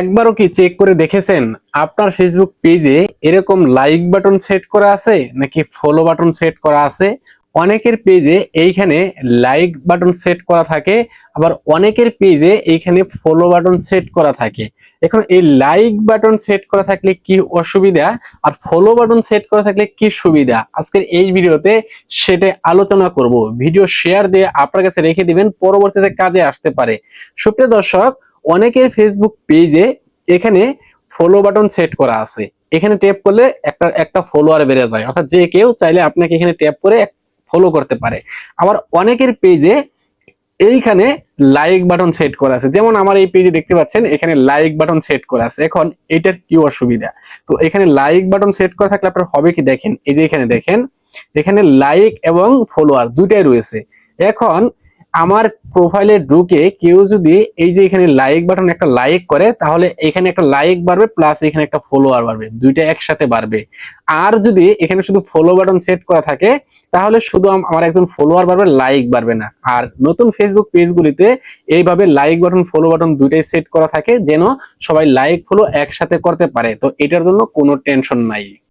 একবারও কি চেক করে দেখেছেন? আপনার ফেসবুক পেজে এরকম লাইক বাটন সেট করা আছে নাকি ফলো বাটন সেট করা আছে? অনেকের পেজে এইখানে লাইক বাটন সেট করা থাকে, আবার অনেকের পেজে এইখানে ফলো বাটন সেট করা থাকে। এখন এই লাইক বাটন সেট করা থাকলে কি অসুবিধা? আর ফলো বাটন সেট করা থাকলে কি সুবিধা? আজকের এই ভিডিওতে সেটা আলোচনা করব। ভিডিও শেয়ার দিয়ে আপনার কাছে রেখে দিবেন, পরবর্তীতে কাজে আসতে পারে। সুপ্রিয় দর্শক অনেকের ফেসবুক পেজে এখানে ফলো বাটন সেট করা আছে। এখানে ট্যাপ করলে একটা একটা ফলোয়ার বেড়ে যায়। অর্থাৎ যে কেউ চাইলে আপনাকে এখানে ট্যাপ করে ফলো করতে পারে। আবার অনেকের পেজে এইখানে লাইক বাটন সেট করা আছে। যেমন আমার এই পেজে দেখতে পাচ্ছেন, এখানে লাইক বাটন সেট করা আছে। এখন এটার কি অসুবিধা? তো এখানে লাইক বাটন সেট করা থাকলে আপনার হবে কি? দেখেন, এই যে এখানে দেখেন, এখানে লাইক এবং ফলোয়ার দুইটাই রয়েছে। এখন আমার প্রোফাইলে ঢুকে কেউ যদি এই যে এখানে লাইক বাটন একটা লাইক করে, তাহলে এখানে একটা লাইক বাড়বে প্লাস এখানে একটা ফলোয়ার বাড়বে। দুইটা একসাথে বাড়বে। আর যদি এখানে শুধু ফলো বাটন সেট করা থাকে, তাহলে শুধু আমার একজন ফলোয়ার বাড়বে লাইক বাড়বে না। আর নতুন ফেসবুক পেজগুলিতে এইভাবে লাইক বাটন ফলো বাটন দুইটাই সেট করা থাকে, যেন সবাই লাইক ফলো একসাথে করতে পারে। তো এটার জন্য কোনো টেনশন নাই।